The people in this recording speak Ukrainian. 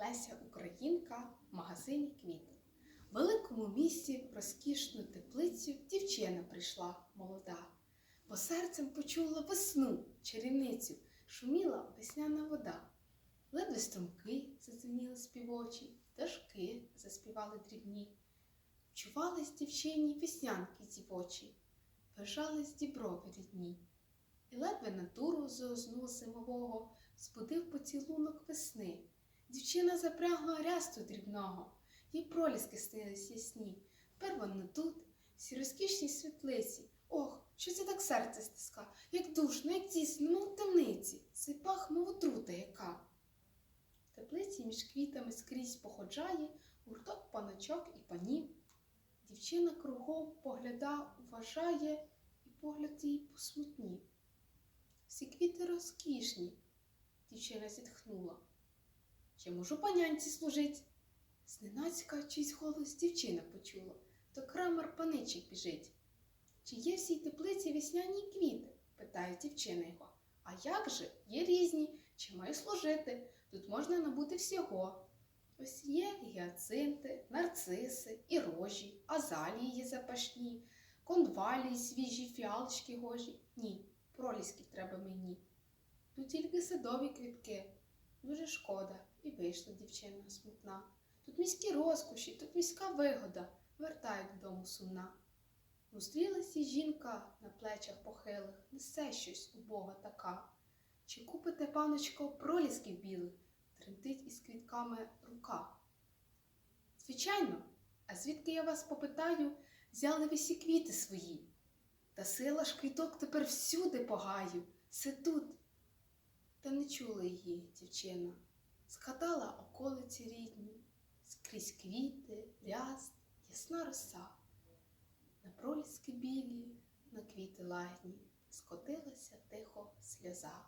Леся Українка в магазині квіти. В великому місті в розкішну теплицю дівчина прийшла молода, бо серцем почула весну, чарівницю, шуміла весняна вода. Ледве струмки задзвеніли співочі, пташки заспівали дрібні. Чувались дівчині веснянки дівочі, бажались діброви рідні. І ледве натуру зозну зимового збудив поцілунок весни. Дівчина запрягла рясту дрібного, їй проліски снились ясні. Тепер вона тут, всі розкішній світлиці. Ох, що це так серце стиска, як душно, як тісно, мов темниці, цей пах, мов отрута яка. В теплиці між квітами скрізь походжає гурток паночок і панів. Дівчина кругом погляда уважає, і погляд її посмутнів. Всі квіти розкішні, дівчина зітхнула. Чи можу панянці служить? Зненацька чийсь голос дівчина почула, то крамар паничик біжить. Чи є в цій теплиці весняні квіти? питає дівчина його. А як же? Є різні, чи маю служити? Тут можна набути всього. Ось є гіацинти, нарциси, і рожі, азалії запашні, конвалії свіжі, фіалочки гожі. Ні, пролісків треба мені. Тут тільки садові квітки. Дуже шкода, і вийшла дівчина смутна. Тут міські розкоші, тут міська вигода, вертає додому сумна. Зустрілася жінка на плечах похилих, несе щось убога така. Чи купите, паночко, пролісків білих, тремтить із квітками рука. Звичайно, а звідки я вас попитаю, взяли ви всі квіти свої. Та сила ж квіток тепер всюди погаю, все тут. Та не чула її дівчина, згадала околиці рідні, скрізь квіти, ряст, ясна роса. На проліски білі, на квіти лагні скотилася тихо сльоза.